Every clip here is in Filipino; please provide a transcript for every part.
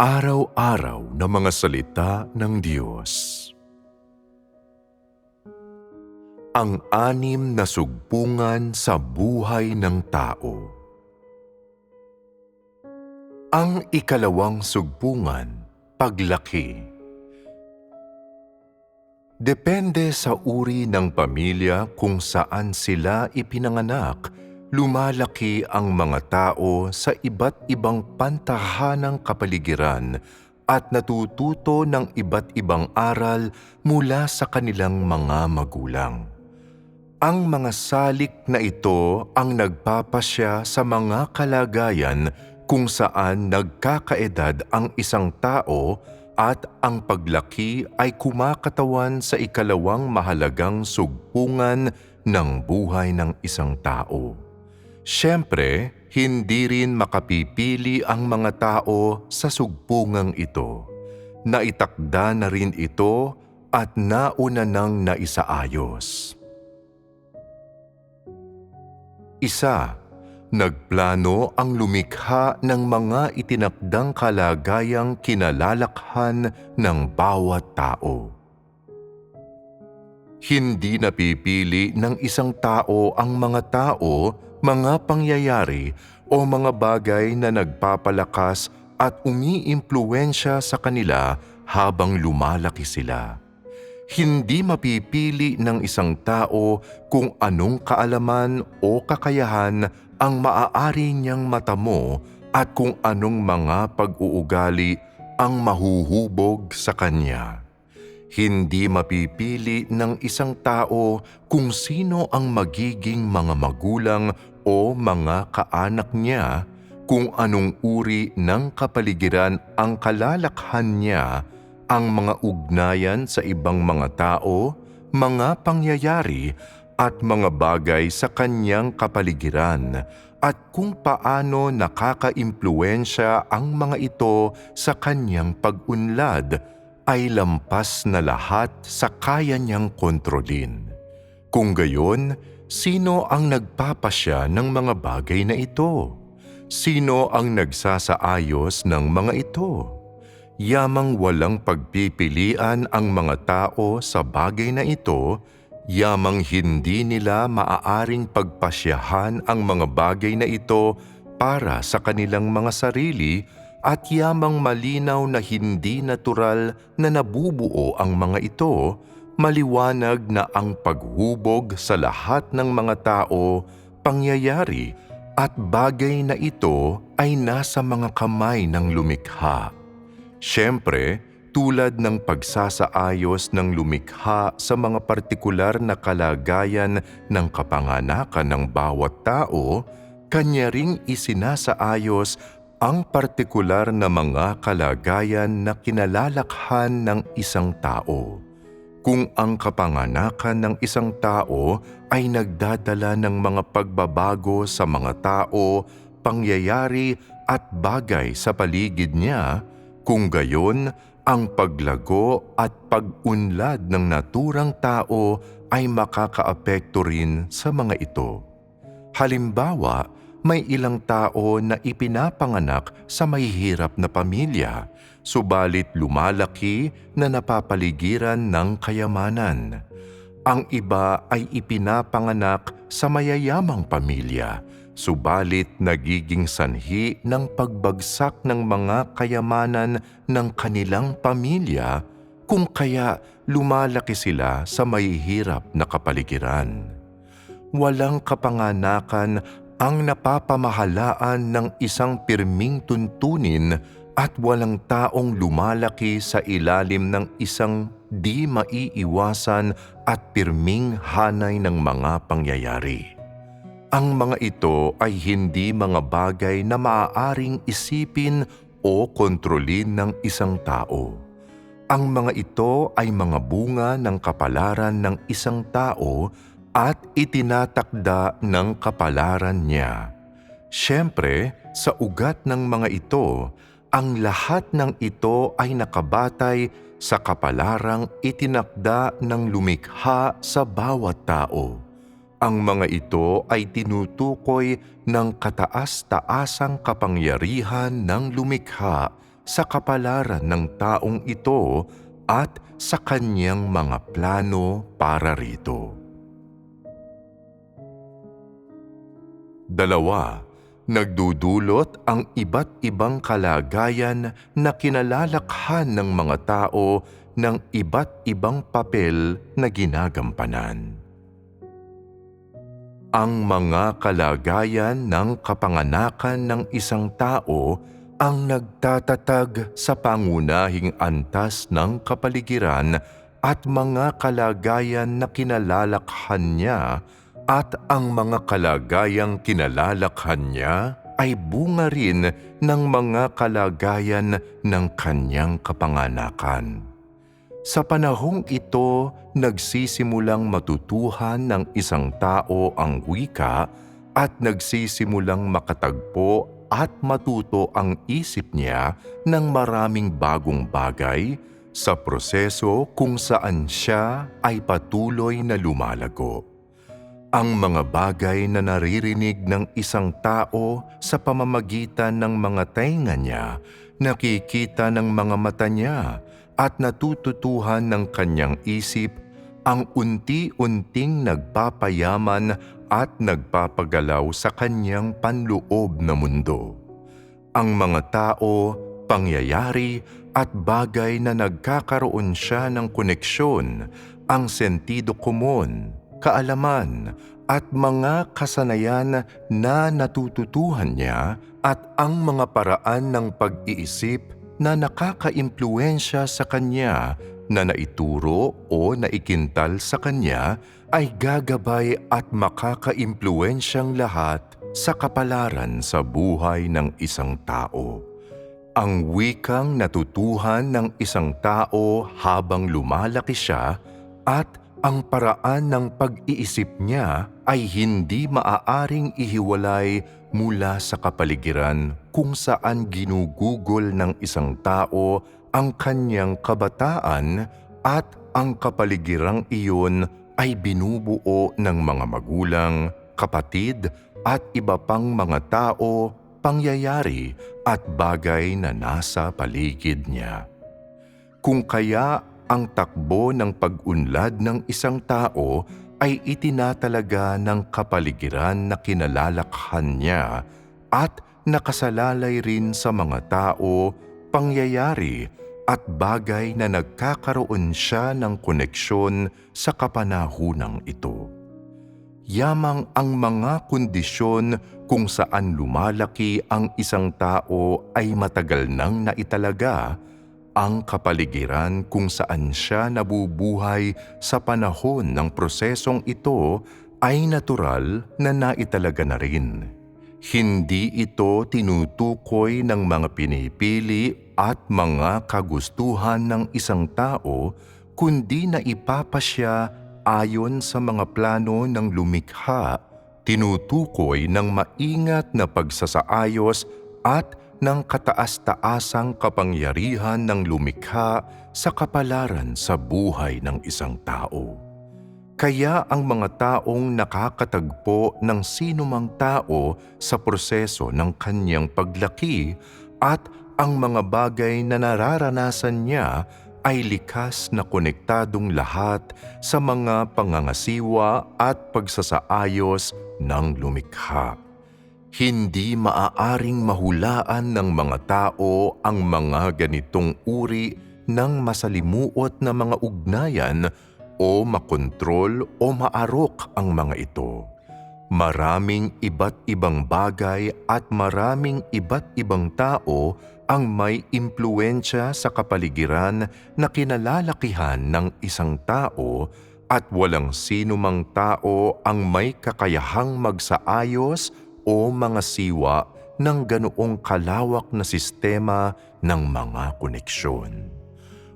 Araw-araw na mga salita ng Diyos. Ang anim na sugpungan sa buhay ng tao. Ang ikalawang sugpungan, paglaki. Depende sa uri ng pamilya kung saan sila ipinanganak lumalaki ang mga tao sa iba't ibang pantahanang kapaligiran at natututo ng iba't ibang aral mula sa kanilang mga magulang. Ang mga salik na ito ang nagpapasya sa mga kalagayan kung saan nagkakaedad ang isang tao at ang paglaki ay kumakatawan sa ikalawang mahalagang sugpungan ng buhay ng isang tao. Siyempre, hindi rin makapipili ang mga tao sa sugpungang ito. Naitakda na rin ito at nauna nang naisaayos. Isa, nagplano ang lumikha ng mga itinakdang kalagayang kinalalakhan ng bawat tao. Hindi napipili ng isang tao ang mga tao mga pangyayari o mga bagay na nagpapalakas at umiimpluensya sa kanila habang lumalaki sila. Hindi mapipili ng isang tao kung anong kaalaman o kakayahan ang maaari niyang matamo at kung anong mga pag-uugali ang mahuhubog sa kanya. Hindi mapipili ng isang tao kung sino ang magiging mga magulang o mga kaanak niya kung anong uri ng kapaligiran ang kalalakhan niya ang mga ugnayan sa ibang mga tao, mga pangyayari at mga bagay sa kanyang kapaligiran at kung paano nakakaimpluensya ang mga ito sa kanyang pag-unlad ay lampas na lahat sa kaya niyang kontrolin. Kung gayon, sino ang nagpapasya ng mga bagay na ito? Sino ang nagsasaayos ng mga ito? Yamang walang pagpipilian ang mga tao sa bagay na ito, yamang hindi nila maaaring pagpasyahan ang mga bagay na ito para sa kanilang mga sarili at yamang malinaw na hindi natural na nabubuo ang mga ito, maliwanag na ang paghubog sa lahat ng mga tao, pangyayari at bagay na ito ay nasa mga kamay ng lumikha. Siyempre, tulad ng pagsasaayos ng lumikha sa mga partikular na kalagayan ng kapanganakan ng bawat tao, kanya ring isinasaayos ang partikular na mga kalagayan na kinalalakhan ng isang tao. Kung ang kapanganakan ng isang tao ay nagdadala ng mga pagbabago sa mga tao, pangyayari at bagay sa paligid niya, kung gayon, ang paglago at pag-unlad ng naturang tao ay makakaapekto rin sa mga ito. Halimbawa, may ilang tao na ipinapanganak sa mahihirap na pamilya, subalit lumalaki na napapaligiran ng kayamanan. Ang iba ay ipinapanganak sa mayayamang pamilya, subalit nagiging sanhi ng pagbagsak ng mga kayamanan ng kanilang pamilya kung kaya lumalaki sila sa mahihirap na kapaligiran. Walang kapanganakan ang napapamahalaan ng isang pirming tuntunin at walang taong lumalaki sa ilalim ng isang di maiiwasan at pirming hanay ng mga pangyayari. Ang mga ito ay hindi mga bagay na maaaring isipin o kontrolin ng isang tao. Ang mga ito ay mga bunga ng kapalaran ng isang tao at itinatakda ng kapalaran niya. Siyempre, sa ugat ng mga ito, ang lahat ng ito ay nakabatay sa kapalarang itinakda ng lumikha sa bawat tao. Ang mga ito ay tinutukoy ng kataas-taasang kapangyarihan ng lumikha sa kapalaran ng taong ito at sa kanyang mga plano para rito. Dalawa, nagdudulot ang iba't ibang kalagayan na kinalalakhan ng mga tao ng iba't ibang papel na ginagampanan. Ang mga kalagayan ng kapanganakan ng isang tao ang nagtatatag sa pangunahing antas ng kapaligiran at mga kalagayan na kinalalakhan niya at ang mga kalagayang kinalalakhan niya ay bunga rin ng mga kalagayan ng kanyang kapanganakan. Sa panahong ito, nagsisimulang matutuhan ng isang tao ang wika at nagsisimulang makatagpo at matuto ang isip niya ng maraming bagong bagay sa proseso kung saan siya ay patuloy na lumalago. Ang mga bagay na naririnig ng isang tao sa pamamagitan ng mga tainga niya, nakikita ng mga mata niya at natututuhan ng kanyang isip ang unti-unting nagpapayaman at nagpapagalaw sa kanyang panloob na mundo. Ang mga tao, pangyayari at bagay na nagkakaroon siya ng koneksyon, ang sentido komon, kaalaman at mga kasanayan na natututuhan niya at ang mga paraan ng pag-iisip na nakakaimpluensya sa kanya na naituro o naikintal sa kanya ay gagabay at makakaimpluensyang lahat sa kapalaran sa buhay ng isang tao. Ang wikang natutuhan ng isang tao habang lumalaki siya at ang paraan ng pag-iisip niya ay hindi maaaring ihiwalay mula sa kapaligiran kung saan ginugugol ng isang tao ang kanyang kabataan at ang kapaligirang iyon ay binubuo ng mga magulang, kapatid at iba pang mga tao, pangyayari at bagay na nasa paligid niya. Kung kaya ang takbo ng pag-unlad ng isang tao ay itinatalaga ng kapaligiran na kinalalakhan niya at nakasalalay rin sa mga tao, pangyayari at bagay na nagkakaroon siya ng koneksyon sa kapanahunang ito. Yamang ang mga kondisyon kung saan lumalaki ang isang tao ay matagal nang naitalaga, ang kapaligiran kung saan siya nabubuhay sa panahon ng prosesong ito ay natural na naitalaga na rin. Hindi ito tinutukoy ng mga pinipili at mga kagustuhan ng isang tao kundi na ipapasya ayon sa mga plano ng lumikha, tinutukoy ng maingat na pagsasaayos at ng kataas-taasang kapangyarihan ng lumikha sa kapalaran sa buhay ng isang tao. Kaya ang mga taong nakakatagpo ng sinumang tao sa proseso ng kanyang paglaki at ang mga bagay na nararanasan niya ay likas na konektadong lahat sa mga pangangasiwa at pagsasaayos ng lumikha. Hindi maaaring mahulaan ng mga tao ang mga ganitong uri ng masalimuot na mga ugnayan o makontrol o maarok ang mga ito. Maraming iba't ibang bagay at maraming iba't ibang tao ang may impluensya sa kapaligiran na kinalalakihan ng isang tao at walang sino mang tao ang may kakayahang magsaayos o mga siwa ng ganoong kalawak na sistema ng mga koneksyon.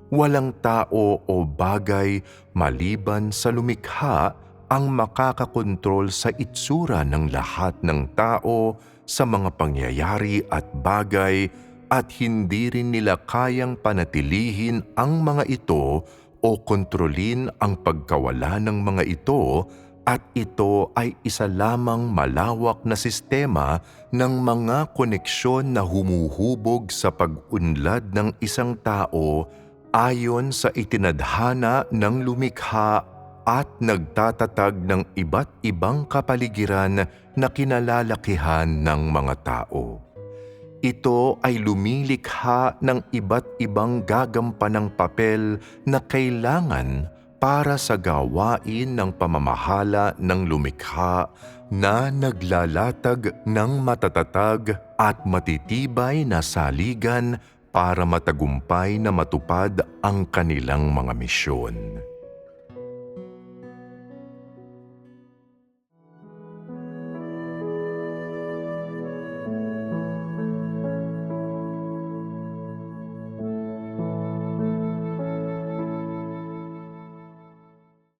Walang tao o bagay maliban sa lumikha ang makakakontrol sa itsura ng lahat ng tao sa mga pangyayari at bagay at hindi rin nila kayang panatilihin ang mga ito o kontrolin ang pagkawala ng mga ito at ito ay isa lamang malawak na sistema ng mga koneksyon na humuhubog sa pag-unlad ng isang tao ayon sa itinadhana ng lumikha at nagtatatag ng iba't ibang kapaligiran na kinalalakihan ng mga tao. Ito ay lumilikha ng iba't ibang gagampanang papel na kailangan para sa gawain ng pamamahala ng lumikha na naglalatag ng matatatag at matitibay na saligan para matagumpay na matupad ang kanilang mga misyon.